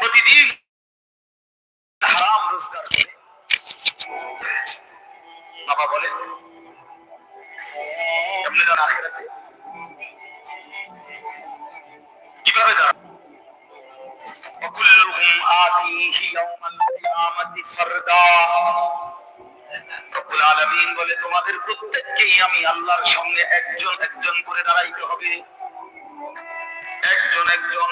প্রতিদিন হারাম রোজগার করে বাবা বলেন কেমনে যান আখেরাতে কিভাবে যান وكلهم آتيه يوم القيامة فردا রব্বুল আলামিন বলে তোমাদের প্রত্যেককেই আমি আল্লাহর সামনে একজন একজন করে দাঁড়াইতে হবে একজন একজন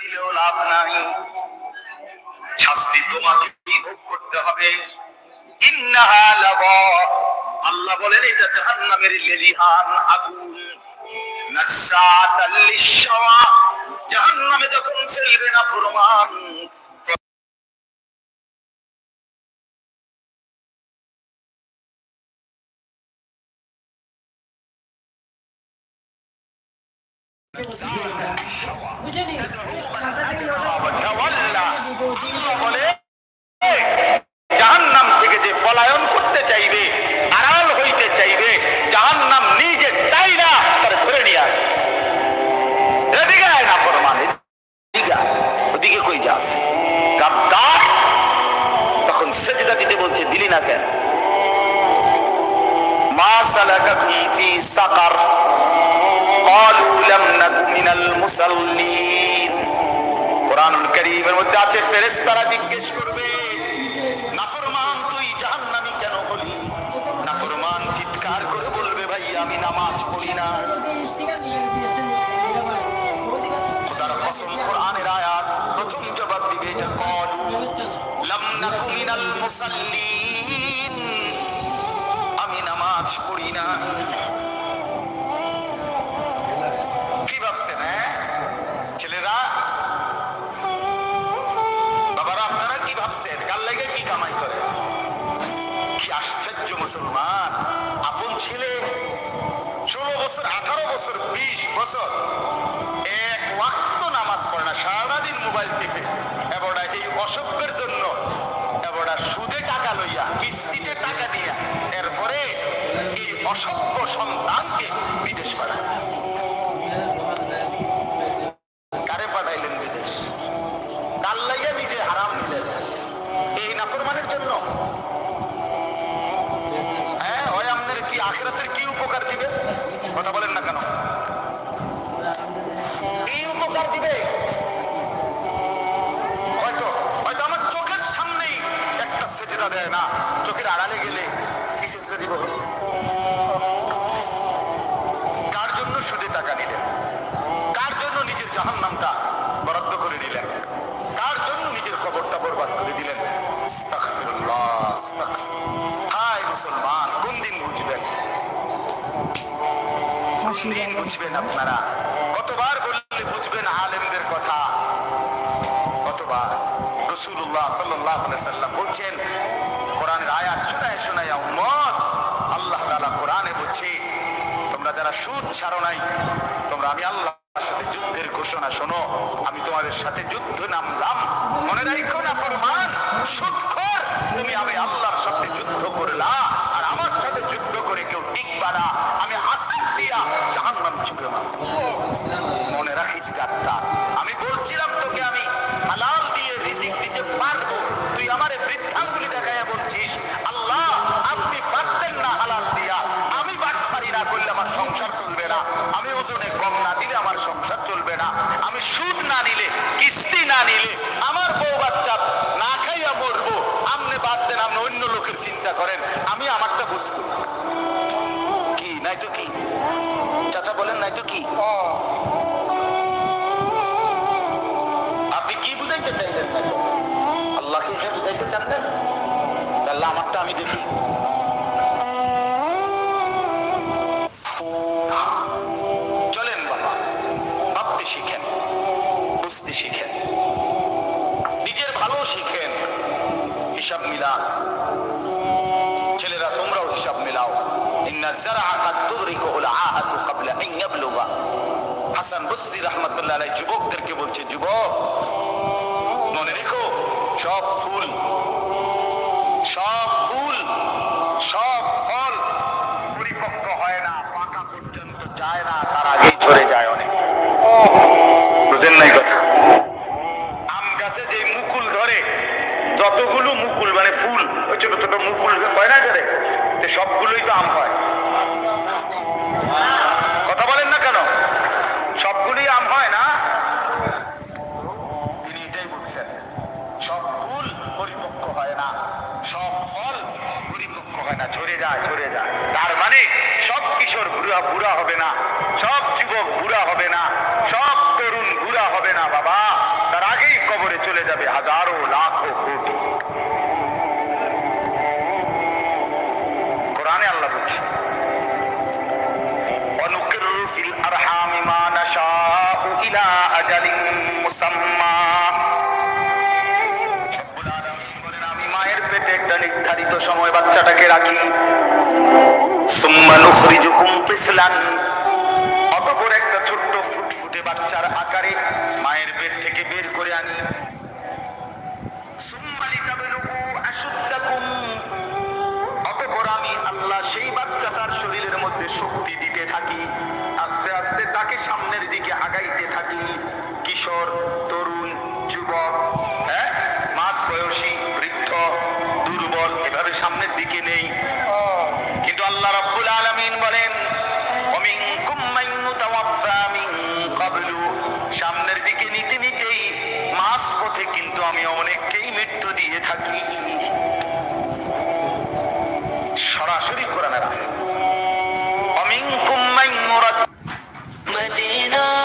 দিলেও লাভ নাই শাস্তি তোমাকে ভোগ করতে হবে ইন্নাহা লাযা। আল্লাহ বলেন, এটা জাহান্নামের লেলিহান আগুন নাসাতাল লিশাওয়া। জাহান্নামে যখন ফেলবে না ফরমান Jadi. কারীমের মধ্যে আছে, ফেরেশতারা জিজ্ঞেস করবে, নাফরমান, তুই জাহান্নামী কেন হলি? নাফরমান চিৎকার করে বলবে, ভাই, আমি নামাজ পড়ি না। কোরআনের প্রথম মুসাল্লিন, আমি নামাজ পড়ি না। বছর। এক ওয়াক্ত নামাজ পড়ে না সারাদিন মোবাইল টিপে। এবার এই অসভ্য সেজদা দেয় না। চোখের আড়ালে গেলে কি সেজদা দিব? কার জন্য সুদে টাকা নিলেন? কার জন্য নিজের জাহান নামটা বরাদ্দ করে নিলেন কার জন্য নিজের খবরটা বরবাদ করে দিলেন। হায় মুসলমান কোন দিন বুঝবেন? দিন বুঝবেন আপনারা? কতবার বললে বুঝবেন আলেমদের কথা? কতবার? রসুল্লাহ সাল্লাহ সাল্লাম বলছেন কোরআনের আয়াত শোনায় শোনায় উম্মত। আল্লাহ তাআলা কোরআনে বলছে, তোমরা যারা সুদ ছাড়ো নাই, তোমরা আমি আল্লাহ সাথে যুদ্ধের ঘোষণা শোনো, আমি তোমাদের সাথে যুদ্ধ নামলাম। মনে রাখো না ফরমান সুদ তুমি আমি আল্লাহর না আমি ওজনে কম না দিলে আমার সংসার চলবে না। আমি সুদ না নিলে কিস্তি না নিলে আমার বউ বাচ্চা না খাইয়া মরবো। আপনি বাদ দেন আপনি অন্য লোকের চিন্তা করেন। আমি আমারটা বুঝব। কি নাই তো কি? চাচা বলেন নাই তো কি? আপনি কি বুঝাইতে চাইলেন? আল্লাহকে বুঝাইতে চান না? আল্লাহ আমারটা আমি দেখি মিলান ছেলেরা, তোমরাও হিসাব মিলাও। যুবকদেরকে বলছে, যুবক, মনে রেখো, সব ফুল সব ফুল, সব ফল পরিপক্ক হয় না, পাকা পর্যন্ত যায় না, তার আগেই ঝরে যায় অনেক। বুঝেন নাই কথা? আম গাছে যে মুকুল ধরে যতগুলো মুকুল মানে ফুল, ওই ছোট ছোট মুকুল হয় না তো সবগুলোই তো আম হয়। কথা বলেন না কেন? সবগুলোই আম হয় না? সব ফুল হয় না, সব ফল ঝরে যায় তার মানে কিশোর বুড়া বুড়া হবে না, সব যুবক বুড়া হবে না, সব তরুণ বুড়া হবে না বাবা। তার আগেই কবরে চলে যাবে হাজারো লাখো কোটি। কোরআনে আল্লাহ বলছে ফিল মুসাম্মা। নির্ধারিত সময় বাচ্চাটাকে রাখি। সুম্মা তিফলান আল্লাহ তার শরীরের মধ্যে শক্তি দিতে থাকি, আস্তে আস্তে তাকে সামনের দিকে আগাইতে থাকি। কিশোর, তরুণ, যুবক হ্যাঁ? মাস বয়সী, বৃদ্ধ, দুর্বল, এভাবে সামনের দিকে নেই। কিন্তু আল্লাহ রাব্বুল আলামিন বলেন মদিনা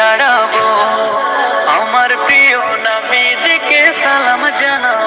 দাঁড়াবো। আমার প্রিয় নামে যে কে সালাম জানাব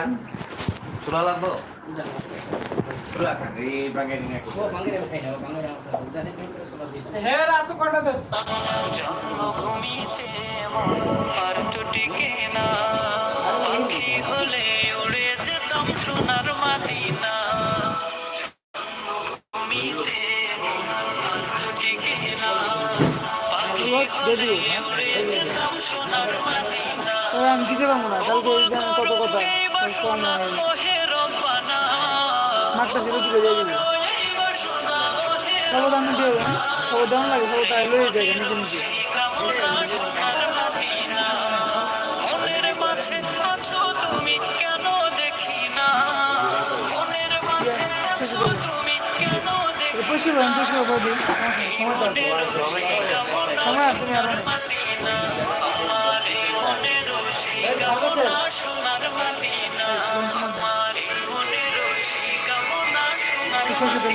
kan? Surah lah, Bro. Surah kan? Di bagian ini. Oh, bagian yang saya, bagian yang saya. Udah nih, surah di. Hei, ratu kota des. জন্মভূমিতে মন আর তো টিকে না পাখি হলে উড়ে যেতাম সোনার মাদিনা জন্মভূমিতে মন আর তো টিকে না পাখি হলে উড়ে যেতাম সোনার মাদিনা ওরা আমি দিতে পারব না। কালকে ওই গান কত কথা। মাছটা মাত্রা ফিরে দিকে যাই দিবে খবর দিয়ে দেবেন দাম দেওয়া লাগে, খবর তাই লয়ে যাবে নিজে নিজে। পয়সা পাবেন পয়সা পাবেন সময় পাবেন সময় গেছেন সুশাসিত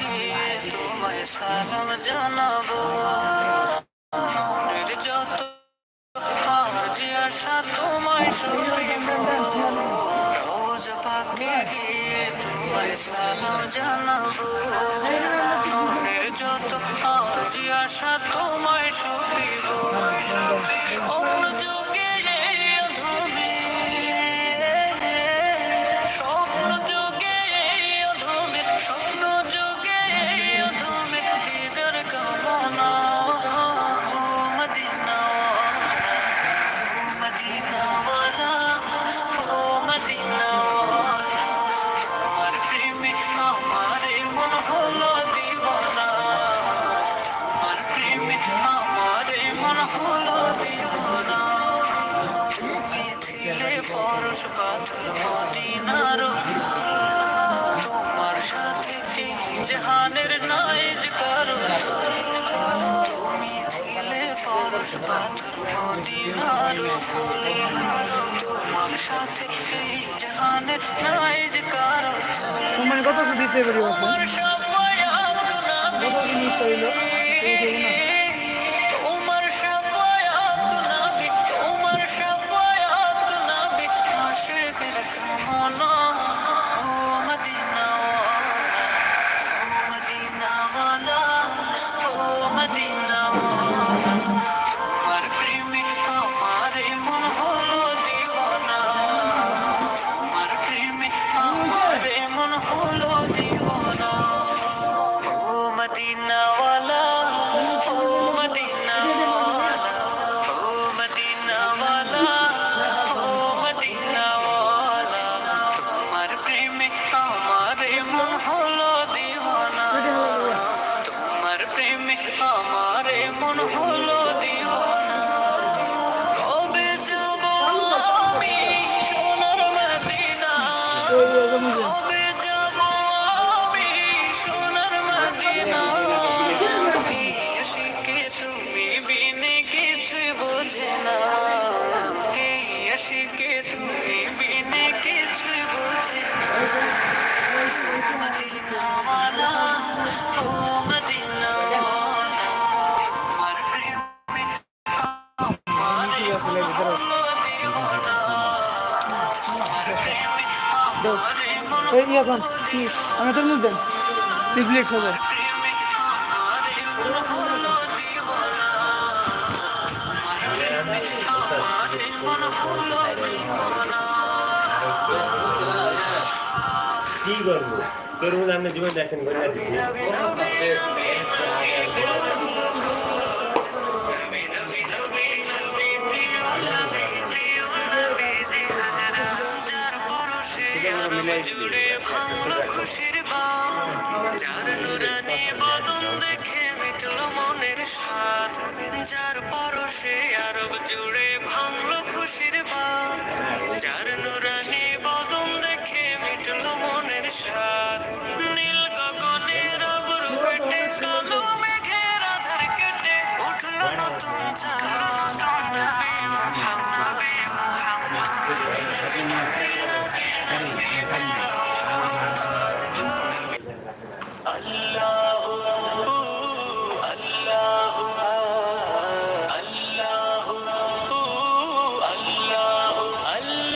দিয়ে তোমায় সালাম জানাব। মনের যত আরজি আশা তোমায় শুনিব পাকে গিয়ে তোমায় সালাম জানাব। মনের যত আরজি আশা তোমায় পাথর মদিনার ফুলে তোমার সাথে এই জাহানে নাই যে কারও কোম্পানি কত এবারে বছর তোমার সাফায়াত না তোমার সাফায়াত গুনাবি তোমার সাফায়াত গুনাবি আশিকের কামনা। কি? আমি তোর মধ্যে? রিপ্লেট হবে। কি করব? না আপনি জীবন দেখেন করে দিচ্ছি জুড়ে ভাঙল খুশির বাঁধ। যার নুরানি বদন দেখে মিটল মনের স্বাদ। যার পরশে আরব জুড়ে ভাঙল খুশির বাঁধ।